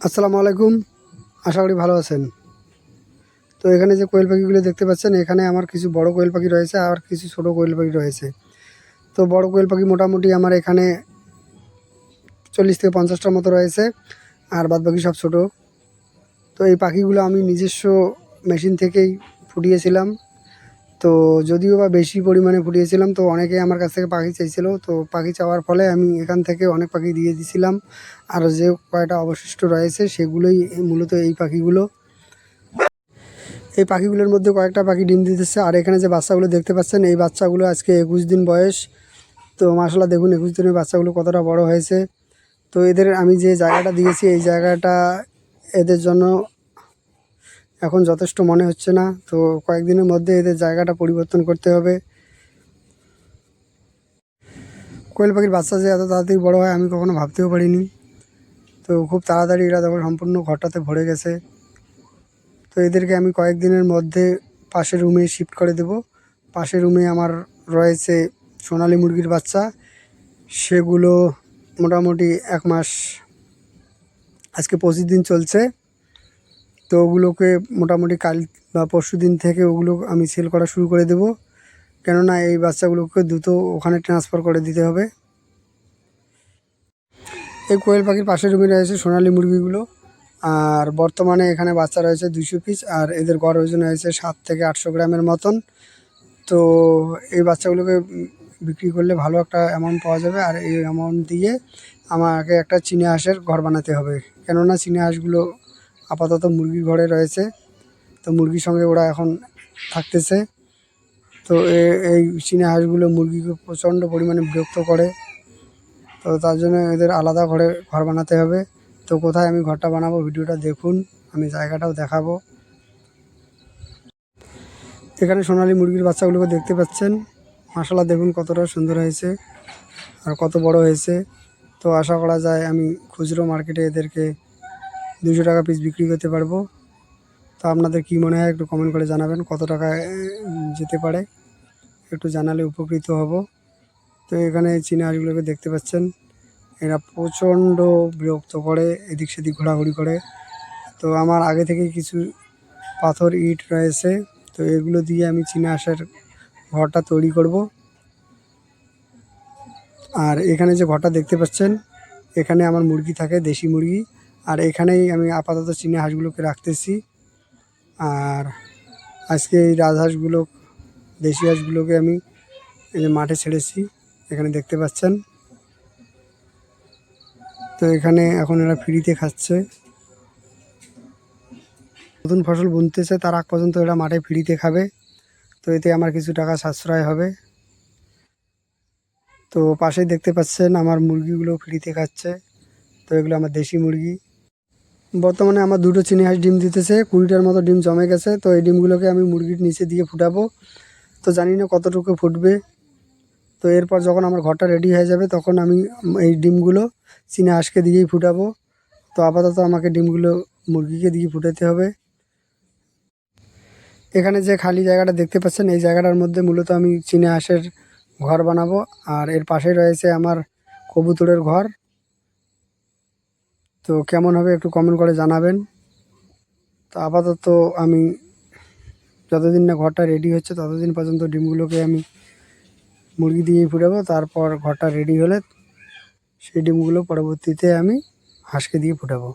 আসসালামু আলাইকুম। আশা করি ভালো আছেন। তো এখানে যে কোয়েল পাখিগুলো দেখতে পাচ্ছেন, এখানে আমার কিছু বড় কোয়েল পাখি রয়েছে আর কিছু ছোট কোয়েল পাখি রয়েছে। তো বড় কোয়েল পাখি মোটামুটি আমার এখানে চল্লিশ থেকে পঞ্চাশটার মতো রয়েছে আর বাদ বাকি সব ছোট। তো এই পাখিগুলো আমি নিজস্ব মেশিন থেকেই ফুটিয়েছিলাম। তো যদিও বা বেশি পরিমাণে ফুটিয়েছিলাম, তো অনেকেই আমার কাছ থেকে পাখি চাইছিল। তো পাখি চাওয়ার ফলে আমি এখান থেকে অনেক পাখি দিয়ে দিছিলাম। আর যে কয়টা অবশিষ্ট রয়েছে, সেগুলোই মূলত এই পাখিগুলো। এই পাখিগুলোর মধ্যে কয়েকটা পাখি ডিম দিতেছে আর এখানে যে বাচ্চাগুলো দেখতে পাচ্ছেন, এই বাচ্চাগুলো আজকে একুশ দিন বয়স। তো মাসাল্লাহ দেখুন, একুশ দিনের বাচ্চাগুলো কতটা বড় হয়েছে। তো এদের আমি যে জায়গাটা দিয়েছি, এই জায়গাটা এদের জন্য এখন যথেষ্ট মনে হচ্ছে না। তো কয়েকদিনের মধ্যে এদের জায়গাটা পরিবর্তন করতে হবে। কোয়েল পাখির বাচ্চা যে এত তাড়াতাড়ি বড় হয়, আমি কখনো ভাবতেও পারিনি। তো খুব তাড়াতাড়ি এরা তখন সম্পূর্ণ ঘরটাতে ভরে গেছে। তো এদেরকে আমি কয়েকদিনের মধ্যে পাশের রুমে শিফট করে দেব। পাশের রুমে আমার রয়েছে সোনালি মুরগির বাচ্চা। সেগুলো মোটামুটি এক মাস, আজকে পঁচিশ দিন চলছে। তো ওগুলোকে মোটামুটি কাল বা পরশু দিন থেকে ওগুলো আমি সেল করা শুরু করে দেব। কেননা এই বাচ্চাগুলোকে দ্রুত ওখানে ট্রান্সফার করে দিতে হবে। এই কোয়েল পাখির পাশের রুমে রয়েছে সোনালি মুরগিগুলো। আর বর্তমানে এখানে বাচ্চা রয়েছে দুশো পিস আর এদের গড় ওজন হয়েছে সাত থেকে আটশো গ্রামের মতন। তো এই বাচ্চাগুলোকে বিক্রি করলে ভালো একটা অ্যামাউন্ট পাওয়া যাবে। আর এই অ্যামাউন্ট দিয়ে আমাকে একটা চীনা হাঁসের ঘর বানাতে হবে। কেননা চীনা হাঁসগুলো আপাতত মুরগির ঘরে রয়েছে। তো মুরগির সঙ্গে ওরা এখন থাকতেছে। তো এই চীনা হাঁসগুলো মুরগিকে প্রচণ্ড পরিমাণে বিরক্ত করে। তো তার জন্য এদের আলাদা ঘরে ঘর বানাতে হবে। তো কোথায় আমি ঘরটা বানাবো ভিডিওটা দেখুন, আমি জায়গাটাও দেখাবো। এখানে সোনালি মুরগির বাচ্চাগুলোকে দেখতে পাচ্ছেন। মশালা দেখুন কতটা সুন্দর হয়েছে আর কত বড় হয়েছে। তো আশা করা যায় আমি খুচরো মার্কেটে এদেরকে দুশো টাকা পিস বিক্রি করতে পারব। তো আপনাদের কী মনে হয় একটু কমেন্ট করে জানাবেন কত উম, যেতে পারে? একটু জানালে উপকৃত হব। তো এখানে চীনা হাঁসগুলোকে দেখতে পাচ্ছেন এরা প্রচণ্ড বিরক্ত করে এদিক সেদিক ঘোরাঘুরি করে। তো আমার আগে থেকে কিছু পাথর ইট রয়েছে তো এগুলো দিয়ে আমি চীনা হাঁসের ঘরটা তৈরি করব। আর এখানে যে ঘরটা দেখতে পাচ্ছেন এখানে আমার মুরগি থাকে দেশি মুরগি। আর এখানেই আমি আপাতত চীনা হাঁসগুলোকে রাখতেছি। আর আজকে এই রাজহাঁসগুলো দেশি হাঁসগুলোকে আমি এই যে মাঠে ছেড়েছি, এখানে দেখতে পাচ্ছেন। তো এখানে এখন এরা ফ্রিতে খাচ্ছে। নতুন ফসল বুনতেছে, তার আগ পর্যন্ত এরা মাঠে ফ্রিতে খাবে। তো এতে আমার কিছু টাকা সাশ্রয় হবে। তো পাশেই দেখতে পাচ্ছেন, আমার মুরগিগুলো ফ্রিতে খাচ্ছে। তো এগুলো আমার দেশি মুরগি। বর্তমানে আমার দুটো চিনি হাঁস ডিম দিতেছে, কুড়িটার মতো ডিম জমে গেছে, তো এই ডিমগুলোকে আমি মুরগির নিচে দিয়ে ফুটাবো। তো জানি না কতটুকু ফুটবে। তো এরপর যখন আমার ঘরটা রেডি হয়ে যাবে, তখন আমি এই ডিমগুলো চিনি হাঁসকে দিয়েই ফুটাবো। তো আপাতত আমাকে ডিমগুলো মুরগিকে দিয়ে ফুটাতে হবে। এখানে যে খালি জায়গাটা দেখতে পাচ্ছেন, এই জায়গাটার মধ্যে মূলত আমি চীনা হাঁসের ঘর বানাবো। আর এর পাশে রয়েছে আমার কবুতরের ঘর। তো কেমন হবে একটু কমেন্ট করে জানাবেন। তো আপাতত আমি যতদিন না ঘরটা রেডি হচ্ছে ততদিন পর্যন্ত ডিমগুলোকে আমি মুরগি দিয়েই ফুটাবো। তারপর ঘরটা রেডি হলে সেই ডিমগুলো পরবর্তীতে আমি হাঁসকে দিয়ে ফুটাবো।